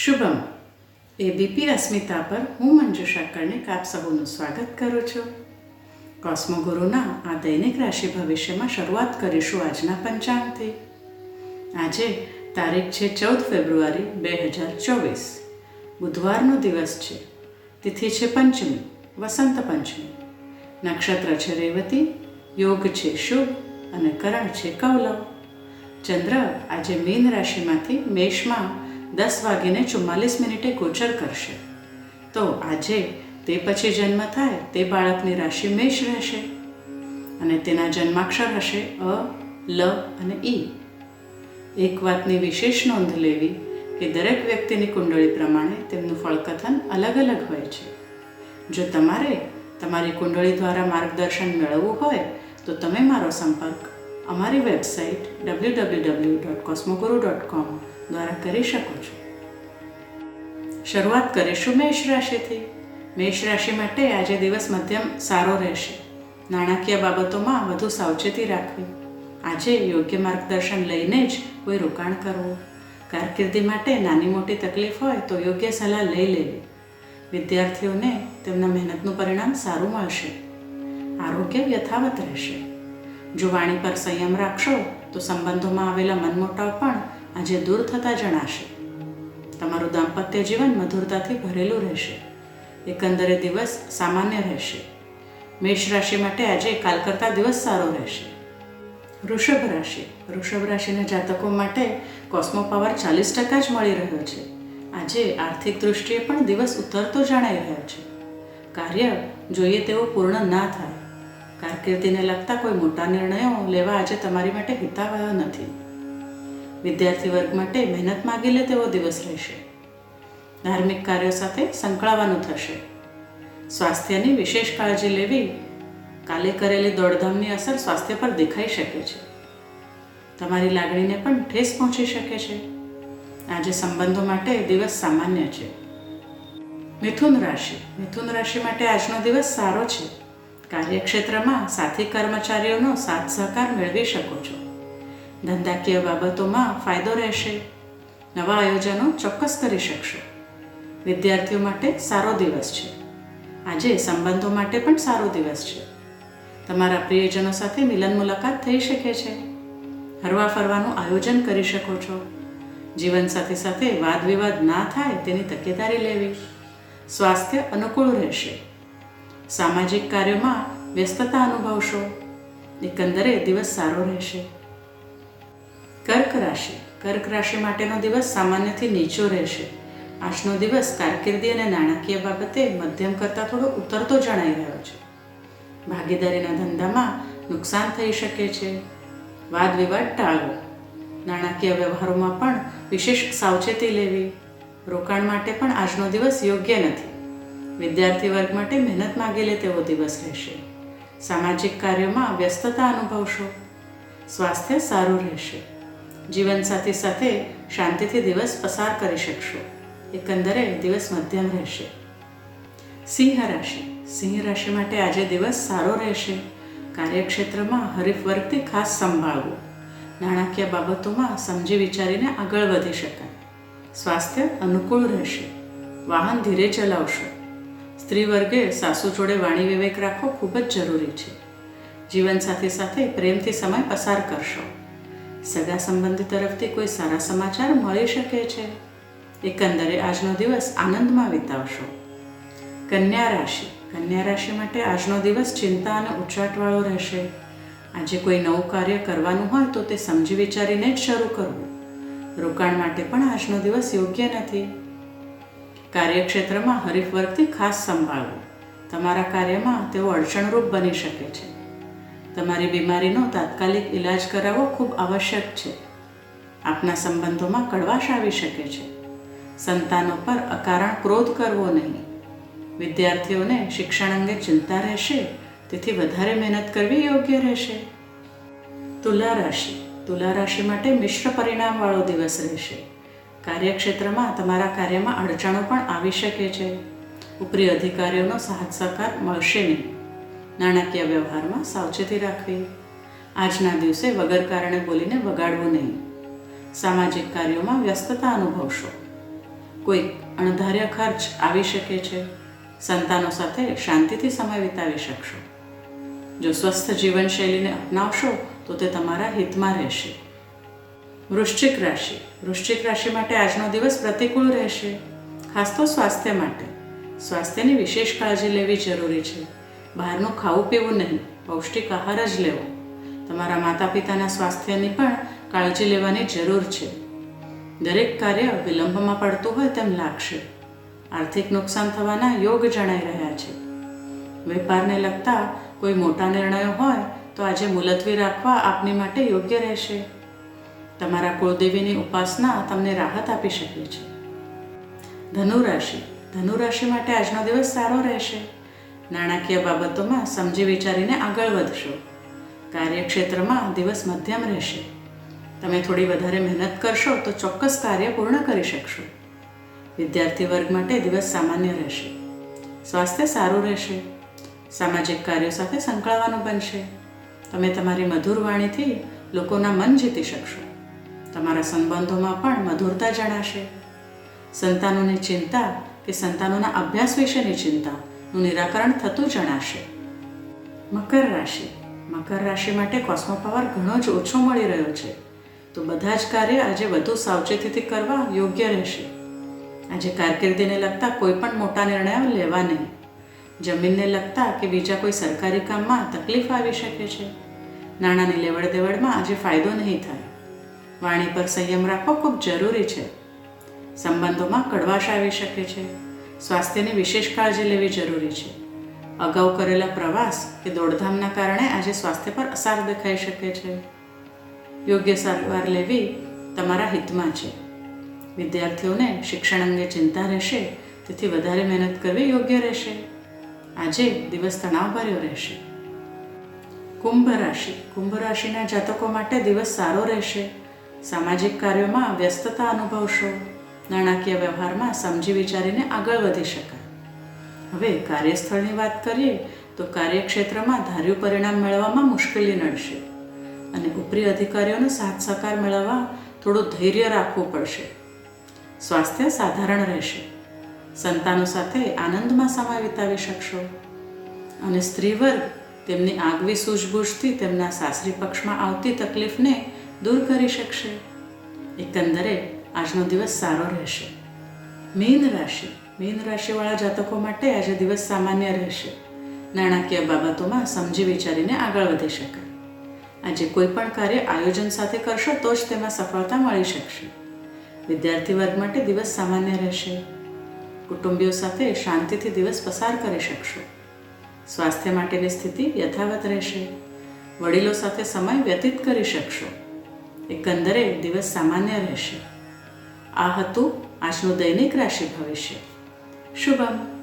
Shubham ABP અસ્મિતા પર હું મંજુષા કર્ણિક આપ સૌનું સ્વાગત કરું છું કોસ્મોગુરુના આ દૈનિક રાશિ ભવિષ્યમાં શરૂઆત કરીશું આજના પંચાંગથી આજે તારીખ છે ચૌદ ફેબ્રુઆરી બે હજાર ચોવીસ બુધવારનો દિવસ છે તિથિ છે પંચમી વસંત પંચમી નક્ષત્ર છે રેવતી યોગ છે શુભ અને કરણ છે કૌલવ ચંદ્ર આજે મીન રાશિમાંથી મેષમાં દસ વાગીને ચુમ્માલીસ મિનિટે ગોચર કરશે. તો આજે તે પછી જન્મ થાય, તે બાળકની રાશિ મેષ રહેશે. અને તેના જન્માક્ષર હશે અ, લ અને ઈ. એક વાતની વિશેષ નોંધ લેવી કે દરેક વ્યક્તિની કુંડળી પ્રમાણે તેમનું ફળકથન અલગ અલગ હોય છે. જો તમારે તમારી કુંડળી દ્વારા માર્ગદર્શન મેળવવું હોય, તો તમે મારો સંપર્ક અમારી website W W W dot Cosmoguru dot com દ્વારા કરી શકો છો. શરૂઆત કરીશું મેષ રાશિથી. મેષ રાશિ માટે આજે દિવસ મધ્યમ સારો રહેશે. નાણાકીય બાબતોમાં વધુ સાવચેતી રાખવી. આજે યોગ્ય માર્ગદર્શન લઈને જ કોઈ રોકાણ કરવું. કારકિર્દી માટે નાની મોટી તકલીફ હોય તો યોગ્ય સલાહ લઈ લેવી. વિદ્યાર્થીઓને તેમના મહેનતનું પરિણામ સારું મળશે. આરોગ્ય યથાવત રહેશે. જો વાણી પર સંયમ રાખશો, તો સંબંધોમાં આવેલા મનમોટાવ પણ આજે દૂર થતા જણાશે. તમારું દાંપત્ય જીવન મધુરતાથી ભરેલું રહેશે. એકંદરે દિવસ સામાન્ય રહેશે. મેષ રાશિ માટે આજે કાલ કરતા દિવસ સારો રહેશે. વૃષભ રાશિ. વૃષભ રાશિના જાતકો માટે કોસ્મો પાવર ચાલીસ ટકા જ મળી રહ્યો છે. આજે આર્થિક દૃષ્ટિએ પણ દિવસ ઉતરતો જણાઈ રહ્યો છે. કાર્ય જોઈએ તેવું પૂર્ણ ના થાય. કારકિર્દીને લગતા કોઈ મોટા નિર્ણયો લેવા આજે તમારી માટે હિતાવહ નથી. વિદ્યાર્થી વર્ગ માટે મહેનત માગી લે તેવો દિવસ રહેશે. ધાર્મિક કાર્યો સાથે સંકળાવાનું થશે. સ્વાસ્થ્યની વિશેષ કાળજી લેવી કાલે કરેલી દોડધામની અસર સ્વાસ્થ્ય પર દેખાઈ શકે છે. તમારી લાગણીને પણ ઠેસ પહોંચી શકે છે. આજે સંબંધો માટે દિવસ સામાન્ય છે. મિથુન રાશિ. મિથુન રાશિ માટે આજનો દિવસ સારો છે. કાર્યક્ષેત્રમાં સાથી કર્મચારીઓનો સાથ સહકાર મેળવી શકો છો. ધંધાકીય બાબતોમાં ફાયદો રહેશે. નવા આયોજનો ચોક્કસ કરી શકશો. વિદ્યાર્થીઓ માટે સારો દિવસ છે. આજે સંબંધો માટે પણ સારો દિવસ છે. તમારા પ્રિયજનો સાથે મિલન મુલાકાત થઈ શકે છે. હરવા ફરવાનું આયોજન કરી શકો છો. જીવનસાથી સાથે વાદ વિવાદ ના થાય તેની તકેદારી લેવી. સ્વાસ્થ્ય અનુકૂળ રહેશે. સામાજિક કાર્યોમાં વ્યસ્તતા અનુભવશો. એકંદરે દિવસ સારો રહેશે. કર્ક રાશિ. કર્ક રાશિ માટેનો દિવસ સામાન્યથી નીચો રહેશે. આજનો દિવસ કારકિર્દી અને નાણાકીય બાબતે મધ્યમ કરતાં થોડો ઉતરતો જણાઈ રહ્યો છે. ભાગીદારીના ધંધામાં નુકસાન થઈ શકે છે. વાદ વિવાદ ટાળવો. નાણાકીય વ્યવહારોમાં પણ વિશેષ સાવચેતી લેવી. રોકાણ માટે પણ આજનો દિવસ યોગ્ય નથી. વિદ્યાર્થી વર્ગ માટે મહેનત માગી લે તેવો દિવસ રહેશે. સામાજિક કાર્યોમાં વ્યસ્તતા અનુભવશો. સ્વાસ્થ્ય સારું રહેશે. જીવનસાથી સાથે શાંતિથી દિવસ પસાર કરી શકશો. એકંદરે દિવસ મધ્યમ રહેશે. સિંહ રાશિ. સિંહ રાશિ માટે આજે દિવસ સારો રહેશે. કાર્યક્ષેત્રમાં હરીફ વર્ગથી ખાસ સંભાળવું. નાણાકીય બાબતોમાં સમજી વિચારીને આગળ વધી શકાય. સ્વાસ્થ્ય અનુકૂળ રહેશે. વાહન ધીરે ચલાવશો. સ્ત્રી વર્ગે સાસુ જોડે વાણી વિવેક રાખવો ખૂબ જ જરૂરી છે. જીવનસાથી સાથે પ્રેમથી સમય પસાર કરશો. સગા સંબંધી તરફથી કોઈ સારા સમાચાર મળી શકે છે? એકંદરે આજનો દિવસ આનંદમાં વિતાવશો. કન્યા રાશિ. કન્યા રાશિ માટે આજનો દિવસ ચિંતા અને ઉચાટવાળો રહેશે. આજે કોઈ નવું કાર્ય કરવાનું હોય તો તે સમજી વિચારીને જ શરૂ કરવું. રોકાણ માટે પણ આજનો દિવસ યોગ્ય નથી. કાર્યક્ષેત્રમાં હરીફ વર્ગથી ખાસ સંભાળવું. તમારા કાર્યમાં તેઓ અડચણરૂપ બની શકે છે. તમારી બીમારીનો તાત્કાલિક ઇલાજ કરાવવો ખૂબ આવશ્યક છે. આપના સંબંધોમાં કડવાશ આવી શકે છે. સંતાનો પર અકારણ ક્રોધ કરવો નહીં. વિદ્યાર્થીઓને શિક્ષણ અંગે ચિંતા રહેશે, તેથી વધારે મહેનત કરવી યોગ્ય રહેશે. તુલા રાશિ. તુલા રાશિ માટે મિશ્ર પરિણામવાળો દિવસ રહેશે. કાર્યક્ષેત્રમાં તમારા કાર્યમાં અડચણો પણ આવી શકે છે. ઉપરી અધિકારીઓનો સાથ સહકાર મળશે નહીં. નાણાકીય વ્યવહારમાં સાવચેતી રાખવી. આજના દિવસે વગર કારણે બોલીને વગાડવું નહીં. સામાજિક કાર્યોમાં વ્યસ્તતા અનુભવશો. કોઈક અણધાર્ય ખર્ચ આવી શકે છે. સંતાનો સાથે શાંતિથી સમય વિતાવી શકશો. જો સ્વસ્થ જીવનશૈલીને અપનાવશો, તો તે તમારા હિતમાં રહેશે. વૃશ્ચિક રાશિ. વૃશ્ચિક રાશિ માટે આજનો દિવસ પ્રતિકૂળ રહેશે. ખાસ તો સ્વાસ્થ્ય માટે. સ્વાસ્થ્યની વિશેષ કાળજી લેવી જરૂરી છે. બહારનું ખાવું પીવું નહીં, પૌષ્ટિક આહાર જ લેવો. તમારા માતા પિતાના સ્વાસ્થ્યની પણ કાળજી લેવાની જરૂર છે. દરેક કાર્ય વિલંબમાં પડતું હોય તેમ લાગશે. આર્થિક નુકસાન થવાના યોગ જણાઈ રહ્યા છે. વેપારને લગતા કોઈ મોટા નિર્ણયો હોય તો આજે મુલતવી રાખવા આપની માટે યોગ્ય રહેશે. તમારા કુળદેવીની ઉપાસના તમને રાહત આપી શકે છે. ધનુ રાશિ ધનુ રાશિ માટે આજનો દિવસ સારો રહેશે. નાણાકીય બાબતોમાં સમજી વિચારીને આગળ વધશો. કાર્યક્ષેત્રમાં દિવસ મધ્યમ રહેશે. તમે થોડી વધારે મહેનત કરશો તો ચોક્કસ કાર્ય પૂર્ણ કરી શકશો. વિદ્યાર્થી વર્ગ માટે દિવસ સામાન્ય રહેશે. સ્વાસ્થ્ય સારું રહેશે. સામાજિક કાર્યો સાથે સંકળાવાનું બનશે. તમે તમારી મધુર વાણીથી લોકોના મન જીતી શકશો. તમારા સંબંધોમાં પણ મધુરતા જણાશે. સંતાનોની ચિંતા કે સંતાનોના અભ્યાસ વિશેની ચિંતાનું નિરાકરણ થતું જણાશે. મકર રાશિ. મકર રાશિ માટે કોસ્મો પાવર ઘણો જ ઓછો મળી રહ્યો છે. તો બધા જ કાર્ય આજે વધુ સાવચેતીથી કરવા યોગ્ય રહેશે. આજે કારકિર્દીને લગતા કોઈ પણ મોટા નિર્ણયો લેવા નહીં. જમીનને લગતા કે બીજા કોઈ સરકારી કામમાં તકલીફ આવી શકે છે. નાણાંની લેવડ દેવડમાં આજે ફાયદો નહીં થાય. વાણી પર સંયમ રાખવો ખૂબ જરૂરી છે. સંબંધોમાં કડવાશ આવી શકે છે. સ્વાસ્થ્યની વિશેષ કાળજી લેવી જરૂરી છે. અગાઉ કરેલા પ્રવાસ કે દોડધામના કારણે આજે સ્વાસ્થ્ય પર અસર દેખાઈ શકે છે. યોગ્ય સારવાર લેવી તમારા હિતમાં છે. વિદ્યાર્થીઓને શિક્ષણ અંગે ચિંતા રહેશે, તેથી વધારે મહેનત કરવી યોગ્ય રહેશે. આજે દિવસ તણાવભર્યો રહેશે. કુંભ રાશિ. કુંભ રાશિના જાતકો માટે દિવસ સારો રહેશે. સામાજિક કાર્યોમાં વ્યસ્તતા અનુભવશો. નાણાકીય વ્યવહારમાં સમજી વિચારીને આગળ વધી શકાય. હવે કાર્યસ્થળની વાત કરીએ, તો કાર્યક્ષેત્રમાં ધાર્યું પરિણામ મેળવવામાં મુશ્કેલી નડશે અને ઉપરી અધિકારીઓનો સાથ સહકાર મેળવવા થોડું ધૈર્ય રાખવું પડશે. સ્વાસ્થ્ય સાધારણ રહેશે. સંતાનો સાથે આનંદમાં સમય વિતાવી શકશો અને સ્ત્રી વર્ગ તેમની આગવી સૂઝબૂઝથી તેમના સાસરી પક્ષમાં આવતી તકલીફને દૂર કરી શકશે. એકંદરે આજનો દિવસ સારો રહેશે. મીન રાશિ. મીન રાશિવાળા જાતકો માટે આજે દિવસ સામાન્ય રહેશે. નાણાકીય બાબતોમાં સમજી વિચારીને આગળ વધી શકાય. આજે કોઈ પણ કાર્ય આયોજન સાથે કરશો તો જ તેમાં સફળતા મળી શકશે. વિદ્યાર્થી વર્ગ માટે દિવસ સામાન્ય રહેશે. કુટુંબીઓ સાથે શાંતિથી દિવસ પસાર કરી શકશો. સ્વાસ્થ્ય માટેની સ્થિતિ યથાવત રહેશે. વડીલો સાથે સમય વ્યતીત કરી શકશો. એકંદરે દિવસ સામાન્ય રહેશે. આ હતું આજનું દૈનિક રાશિ ભવિષ્ય. શુભમ.